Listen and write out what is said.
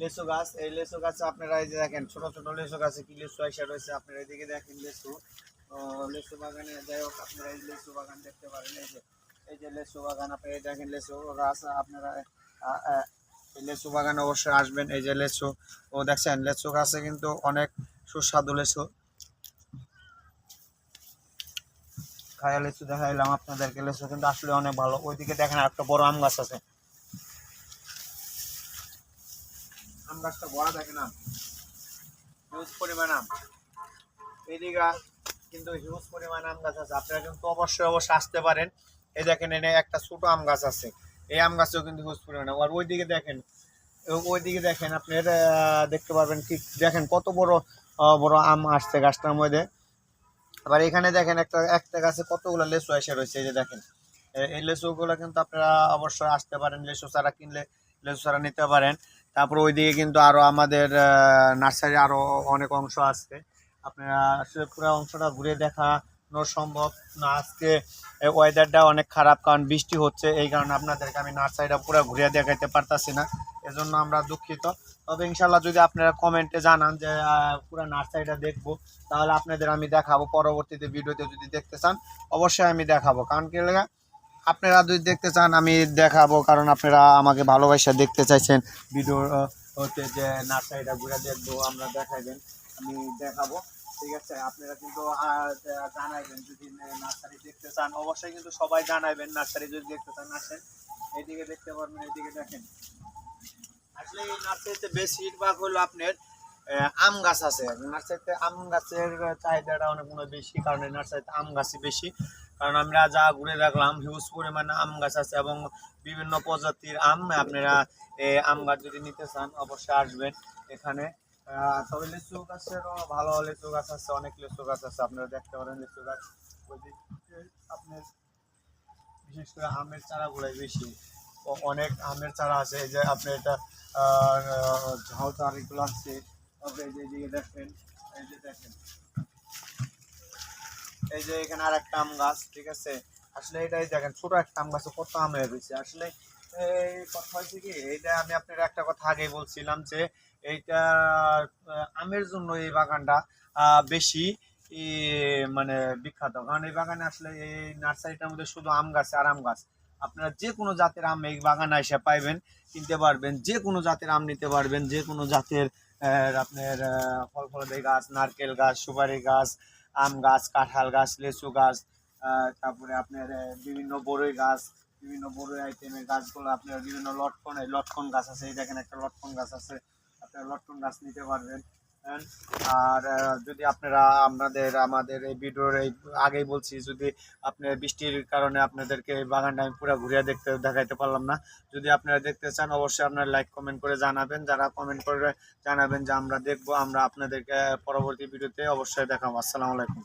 লেসু গাছ, এই লেসু গাছে আপনারা এই যে দেখেন, ছোট ছোট লেসু গাছে কি লেসু আইসা রয়েছে, আপনারা এদিকে দেখেন লেসু। লেসু বাগানে যাই হোক, আপনারা এই লেসু বাগান দেখতে পারেন, এই যে এই যে লেসু বাগান, আপনারা এই দেখেন লেসু গাছ, আপনারা লেচু বাগানে অবশ্যই আসবেন, এই যে লেচু ও, দেখছেন লেচু গাছে কিন্তু অনেক সুস্বাদু লেচু খায়া লেচু দেখাইলাম আপনাদেরকে লেচু কিন্তু আসলে অনেক ভালো। ওইদিকে দেখেন একটা বড় আম গাছ আছে। আম গাছটা বড় দেখেন আম হিউজ পরিমাণ আম এদিকে কিন্তু হিউজ পরিমাণ আম গাছ আছে। আপনারা কিন্তু অবশ্যই অবশ্যই আসতে পারেন। এই দেখেন, এনে একটা ছোট আম গাছ আছে। এই আম গাছও কিন্তু হিউজ পরিমাণে আর ওইদিকে দেখেন ও- ওইদিকে দেখেন, আপনি দেখতে পারবেন কি? দেখেন কত বড় বড় আম আসছে গাছটার মধ্যে। আবার এখানে দেখেন একটা একটা গাছে কতগুলো লেচু এসে রয়েছে। এই যে দেখেন এই লেচুগুলো কিন্তু আপনারা অবশ্যই আসতে পারেন। লেচু চারা কিনলে লেচু চারা নিতে পারেন। তারপর ওইদিকে কিন্তু আরও আমাদের নার্সারি আরও অনেক অংশ আছে। আপনারা আসলে পুরো অংশটা ঘুরে দেখানো সম্ভব না। আজকে ওয়েদারটা অনেক খারাপ কারণ বৃষ্টি হচ্ছে, এই কারণে আপনাদেরকে আমি নার্সারিটা পুরো ঘুরে দেখাইতে পারতাছি না। এজন্য আমরা দুঃখিত। তবে ইনশাল্লাহ যদি আপনারা কমেন্টে জানান যে পুরো নার্সারিটা দেখব, তাহলে আপনাদের আমি দেখাবো। পরবর্তীতে ভিডিওতে যদি দেখতে চান, অবশ্যই আমি দেখাবো। কারণ কি আপনারা যদি দেখতে চান, আমি দেখাবো, কারণ আপনারা আমাকে ভালোবাসা দেখতে চাইছেন। ভিডিও হতে যে নার্সারিটা ঘুরে দেখব, আমরা দেখাইবেন, আমি দেখাবো। ঠিক আছে, আপনারা কিন্তু জানাইবেন যদি নার্সারি দেখতে চান, অবশ্যই কিন্তু সবাই জানাইবেন, নার্সারি যদি দেখতে চান, আসেন। এইদিকে দেখতে পারবেন এইদিকে দেখেন। আসলে এই নার্সারিতে বেশিরভাগ হলো আপনার আম গাছ আছে। নার্সারিতে আম গাছের চাহিদাটা অনেক মনে বেশি, কারণ এই নার্সারিতে আম গাছই বেশি। কারণ আমরা যা ঘুরে দেখলাম হিউজ পরিমাণে আম গাছ আছে এবং বিভিন্ন প্রজাতির আম আপনারা এই আম গাছ যদি নিতে চান, অবশ্যই আসবেন এখানে। তবে লিচু গাছেরও ভালো লিচু গাছ আছে, অনেক লিচু গাছ আছে, আপনারা দেখতে পারেন লিচু গাছ। আপনার বিশেষ করে আমের চারাগুলোই বেশি। অনেক আমের চারা আছে, এই যে আপনি এটা ঝাউ চারা এগুলো আছে। এই যে দেখেন, এই যে দেখেন। এই যে এখানে আর একটা আম গাছ, ঠিক আছে? আসলে এটাই দেখেন, ছোট একটা আম গাছে কত আম হয়ে রয়েছে। আসলে এই কথা হয়েছে কি, এইটা আমি আপনার একটা কথা আগেই বলছিলাম যে, এইটা আমের জন্য এই বাগানটা বেশি মানে বিখ্যাত। কারণ এই বাগানে আসলে এই নার্সারিটার মধ্যে শুধু আম গাছ আর আম গাছ। আপনারা যে কোনো জাতের আম এই বাগানে এসে পাইবেন, কিনতে পারবেন। যে কোনো জাতের আম নিতে পারবেন। যে কোনো জাতের আপনার ফল ফলাদি গাছ, নারকেল গাছ, সুপারি গাছ আম গাছ, কাঁঠাল গাছ, লেচু গাছ তারপরে আপনার বিভিন্ন বড়ই গাছ, বিভিন্ন বড়ই আইটেমের গাছগুলো আপনার বিভিন্ন লটকন লটকন গাছ আছে, এই দেখেন একটা লটকন গাছ আছে, আপনার লটকন গাছ নিতে পারবেন? আর যদি আপনারা আপনাদের, আমাদের এই ভিডিওর এই আগেই বলছি, যদি আপনি বৃষ্টির কারণে আপনাদেরকে এই বাগানটা আমি পুরো ঘুরিয়ে দেখতে, দেখাইতে পারলাম না। যদি আপনারা দেখতে চান, অবশ্যই আপনারা লাইক, কমেন্ট করে জানাবেন। যারা কমেন্ট করে জানাবেন যে আমরা দেখব, আমরা আপনাদেরকে পরবর্তী ভিডিওতে অবশ্যই দেখাবো। আসসালামু আলাইকুম।